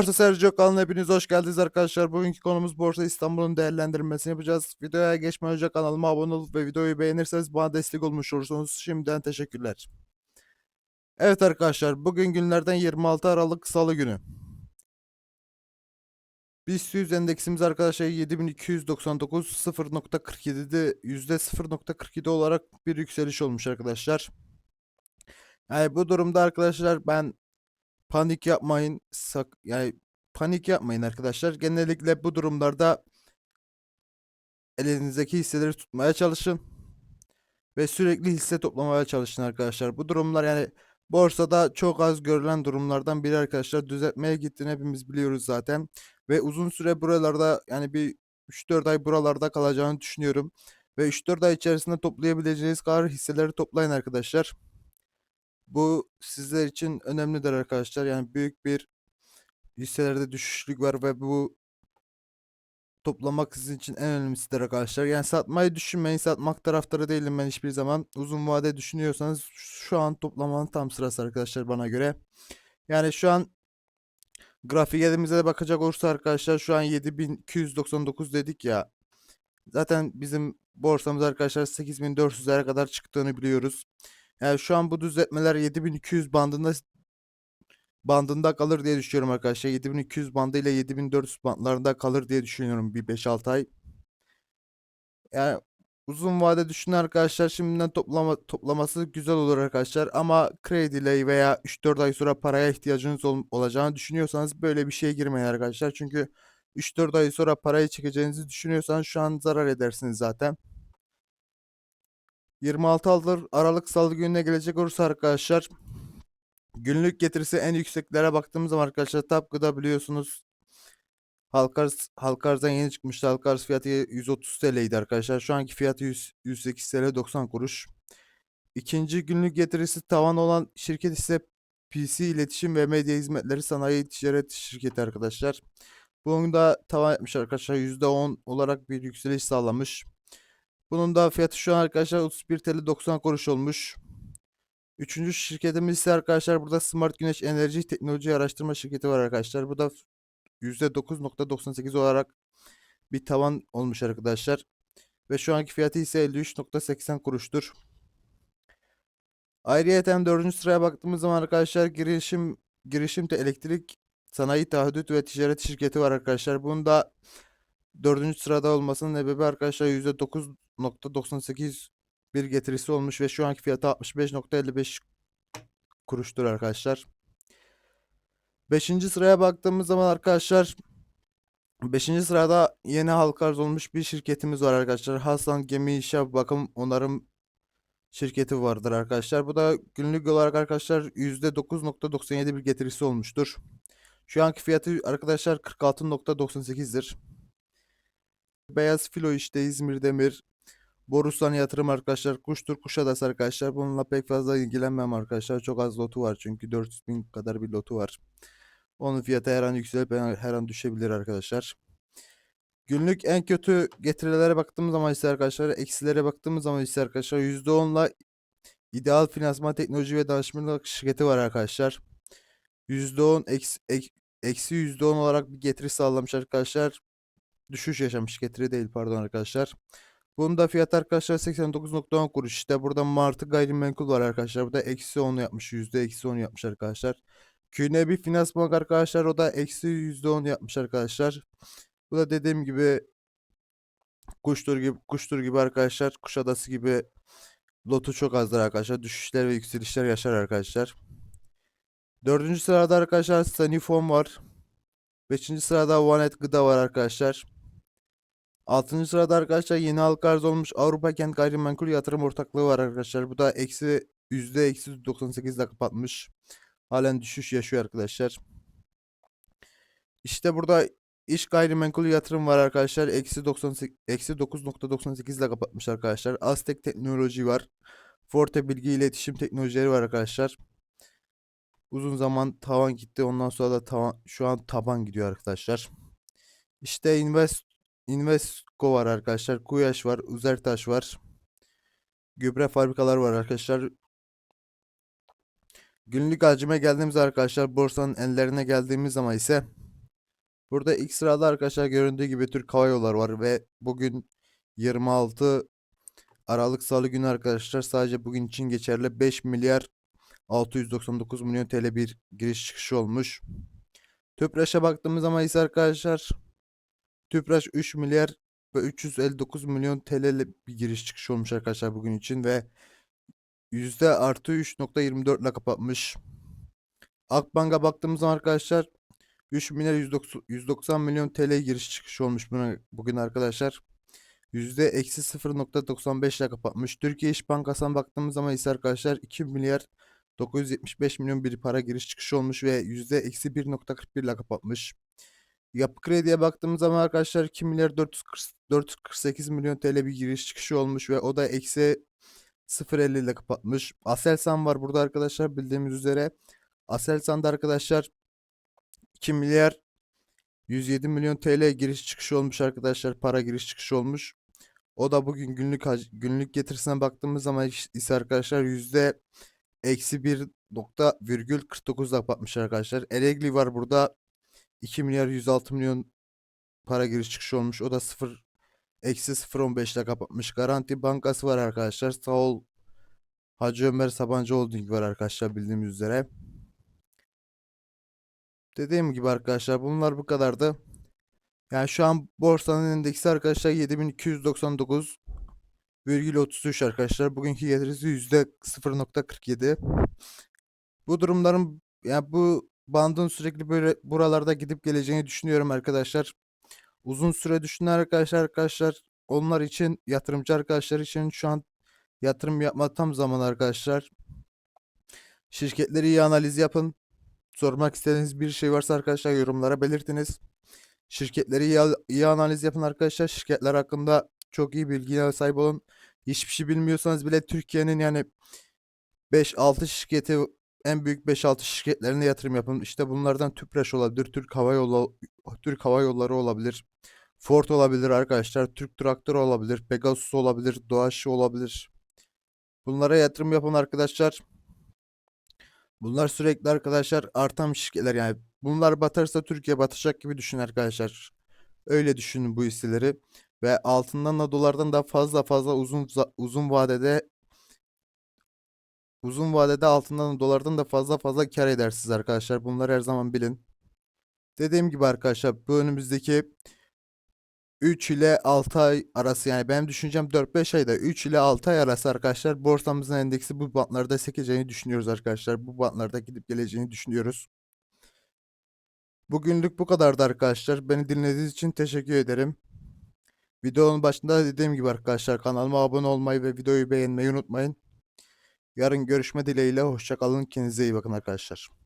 Borsa Sergio kanalına hepiniz hoş geldiniz arkadaşlar. Bugünkü konumuz Borsa İstanbul'un değerlendirmesini yapacağız. Videoya geçmeden önce kanalıma abone olup ve videoyu beğenirseniz bana destek olmuş olursunuz. Şimdiden teşekkürler. Evet arkadaşlar bugün günlerden 26 Aralık Salı günü. BIST 100 endeksimiz arkadaşlar 7299 0.47'de %0.47 olarak bir yükseliş olmuş arkadaşlar. Yani bu durumda arkadaşlar ben panik yapmayın. Sak yani panik yapmayın arkadaşlar. Genellikle bu durumlarda elinizdeki hisseleri tutmaya çalışın ve sürekli hisse toplamaya çalışın arkadaşlar. Bu durumlar yani borsada çok az görülen durumlardan biri arkadaşlar. Düzeltmeye gittiğini hepimiz biliyoruz zaten ve uzun süre buralarda yani bir 3-4 ay buralarda kalacağını düşünüyorum. Ve 3-4 ay içerisinde toplayabileceğiniz kadar hisseleri toplayın arkadaşlar. Bu sizler için önemlidir arkadaşlar. Yani büyük bir hisselerde düşüşlük var ve bu toplamak sizin için en önemlisidir arkadaşlar. Yani satmayı düşünmeyin. Satmak taraftarı değilim ben hiçbir zaman. Uzun vade düşünüyorsanız şu an toplamanın tam sırası arkadaşlar bana göre. Yani şu an grafik elimize de bakacak olursa arkadaşlar şu an 7299 dedik ya. Zaten bizim borsamız arkadaşlar 8400'lere kadar çıktığını biliyoruz. Yani şu an bu düzeltmeler 7200 bandında bandında kalır diye düşünüyorum arkadaşlar. 7200 bandı ile 7400 bandlarında kalır diye düşünüyorum bir 5-6 ay. Yani uzun vade düşünün arkadaşlar şimdiden toplama, toplaması güzel olur arkadaşlar. Ama krediyle veya 3-4 ay sonra paraya ihtiyacınız ol, olacağını düşünüyorsanız böyle bir şeye girmeyin arkadaşlar. Çünkü 3-4 ay sonra parayı çekeceğinizi düşünüyorsanız şu an zarar edersiniz zaten. 26 Aralık, Salı gününe gelecek olursa arkadaşlar günlük getirisi en yükseklere baktığımız zaman arkadaşlar Tapgı'da biliyorsunuz Halkars Halkars'dan yeni çıkmıştı. Halkars fiyatı 130 TL'ydi arkadaşlar. Şu anki fiyatı 100, 108 TL 90 kuruş. İkinci günlük getirisi tavan olan şirket ise PC İletişim ve Medya Hizmetleri Sanayi Ticaret Şirketi arkadaşlar. Bunun da tavan yapmış arkadaşlar. %10 olarak bir yükseliş sağlamış. Bunun da fiyatı şu an arkadaşlar 31 TL 90 kuruş olmuş. Üçüncü şirketimiz ise arkadaşlar burada Smart Güneş Enerji Teknoloji Araştırma Şirketi var arkadaşlar. Bu da %9.98 olarak bir tavan olmuş arkadaşlar. Ve şu anki fiyatı ise 53.80 kuruştur. Ayrıyeten dördüncü sıraya baktığımız zaman arkadaşlar girişim girişimde elektrik sanayi taahhüt ve ticaret şirketi var arkadaşlar. Bunun da dördüncü sırada olmasının sebebi arkadaşlar %9.98 bir getirisi olmuş ve şu anki fiyatı 65.55 kuruştur arkadaşlar. Beşinci sıraya baktığımız zaman arkadaşlar Beşinci sırada yeni halka arz olmuş bir şirketimiz var arkadaşlar. Hasan Gemi İnşaat Bakım Onarım şirketi vardır arkadaşlar. Bu da günlük olarak arkadaşlar %9.97 bir getirisi olmuştur. Şu anki fiyatı arkadaşlar 46.98'dir. Beyaz Filo işte İzmir Demir, Borusan Yatırım arkadaşlar, Kuştur Kuşadası arkadaşlar. Bununla pek fazla ilgilenmem arkadaşlar. Çok az lotu var çünkü 400 bin kadar bir lotu var. Onun fiyatı her an yükselip her an düşebilir arkadaşlar. Günlük en kötü getirilere baktığımız zaman ise arkadaşlar, eksilere baktığımız zaman ise arkadaşlar %10'la ideal finansman teknoloji ve danışmanlık şirketi var arkadaşlar. %10 eksi, eksi %10 olarak bir getiri sağlamış arkadaşlar. Düşüş yaşamış getiri değil pardon arkadaşlar. Bunun da fiyatı arkadaşlar 89.10 kuruş. İşte burada Martı gayrimenkul var arkadaşlar. Burada eksi 10 yapmış. Yüzde eksi 10 yapmış arkadaşlar. QNB Finans Bank arkadaşlar. O da eksi yüzde 10 yapmış arkadaşlar. Bu da dediğim gibi kuştur gibi kuştur gibi arkadaşlar. Kuşadası gibi lotu çok azdır arkadaşlar. Düşüşler ve yükselişler yaşar arkadaşlar. Dördüncü sırada arkadaşlar Sanifon var. Beşinci sırada Vanet Gıda var arkadaşlar. 6. sırada arkadaşlar yeni halka arz olmuş Avrupa Kent Gayrimenkul Yatırım Ortaklığı var arkadaşlar. Bu da eksi yüzde eksi 98 ile kapatmış. Halen düşüş yaşıyor arkadaşlar. İşte burada iş gayrimenkul yatırım var arkadaşlar. Eksi 98 eksi 9.98 ile kapatmış arkadaşlar. Aztek teknoloji var. Forte bilgi iletişim teknolojileri var arkadaşlar. Uzun zaman tavan gitti. Ondan sonra da tavan şu an taban gidiyor arkadaşlar. İşte Invest Invesco var arkadaşlar. Kuyaş var. Uzertaş var. Gübre fabrikalar var arkadaşlar. Günlük hacime geldiğimiz arkadaşlar borsanın ellerine geldiğimiz zaman ise Burada ilk sırada arkadaşlar göründüğü gibi Türk Hava Yolları var ve bugün 26 Aralık Salı günü arkadaşlar sadece bugün için geçerli 5 milyar 699 milyon TL bir giriş çıkışı olmuş. Tüpraş'a baktığımız zaman ise arkadaşlar Tüpraş 3 milyar ve 359 milyon TL'li bir giriş çıkış olmuş arkadaşlar bugün için ve yüzde artı 3.24 ile kapatmış. Akbank'a baktığımız zaman arkadaşlar 3 milyar 190, 190 milyon TL giriş çıkış olmuş buna, bugün arkadaşlar. Yüzde eksi 0.95 ile kapatmış. Türkiye İş Bankası'na baktığımız zaman ise arkadaşlar 2 milyar 975 milyon bir para giriş çıkış olmuş ve yüzde eksi 1.41 ile kapatmış. Yapı Kredi'ye baktığımız zaman arkadaşlar 2 milyar 440, 448 milyon TL bir giriş çıkışı olmuş ve o da eksi 0.50 ile kapatmış. Aselsan var burada arkadaşlar bildiğimiz üzere. Aselsan'da arkadaşlar 2 milyar 107 milyon TL giriş çıkışı olmuş arkadaşlar. Para giriş çıkışı olmuş. O da bugün günlük günlük getirisine baktığımız zaman ise arkadaşlar yüzde eksi 1 nokta virgül 49 kapatmış arkadaşlar. Eregli var burada 2 milyar 106 milyon para giriş çıkışı olmuş. O da 0 eksi 0.15 ile kapatmış. Garanti Bankası var arkadaşlar. Sağ ol Hacı Ömer Sabancı Holding var arkadaşlar bildiğimiz üzere. Dediğim gibi arkadaşlar bunlar bu kadardı. Yani şu an borsanın endeksi arkadaşlar 7299 virgül 33 arkadaşlar. Bugünkü getirisi yüzde 0.47. Bu durumların yani bu bandın sürekli böyle buralarda gidip geleceğini düşünüyorum arkadaşlar. Uzun süre düşünen arkadaşlar arkadaşlar onlar için yatırımcı arkadaşlar için şu an yatırım yapma tam zaman arkadaşlar. Şirketleri iyi analiz yapın. Sormak istediğiniz bir şey varsa arkadaşlar yorumlara belirtiniz. Şirketleri iyi, iyi analiz yapın arkadaşlar. Şirketler hakkında çok iyi bilgiye sahip olun. Hiçbir şey bilmiyorsanız bile Türkiye'nin yani 5-6 şirketi en büyük 5-6 şirketlerine yatırım yapın. İşte bunlardan Tüpraş olabilir, Türk Hava Yolu Türk Hava Yolları olabilir. Ford olabilir arkadaşlar, Türk Traktör olabilir, Pegasus olabilir, Doğaç olabilir. Bunlara yatırım yapın arkadaşlar. Bunlar sürekli arkadaşlar artan şirketler yani bunlar batarsa Türkiye batacak gibi düşün arkadaşlar. Öyle düşünün bu hisseleri ve altından da dolardan da fazla fazla uzun uzun vadede uzun vadede altından da dolardan da fazla fazla kar edersiniz arkadaşlar. Bunları her zaman bilin. Dediğim gibi arkadaşlar bu önümüzdeki 3 ile 6 ay arası yani benim düşüncem 4-5 ayda 3 ile 6 ay arası arkadaşlar borsamızın endeksi bu bantlarda sekeceğini düşünüyoruz arkadaşlar. Bu bantlarda gidip geleceğini düşünüyoruz. Bugünlük bu kadardı arkadaşlar. Beni dinlediğiniz için teşekkür ederim. Videonun başında dediğim gibi arkadaşlar kanalıma abone olmayı ve videoyu beğenmeyi unutmayın. Yarın görüşme dileğiyle hoşça kalın. Kendinize iyi bakın arkadaşlar.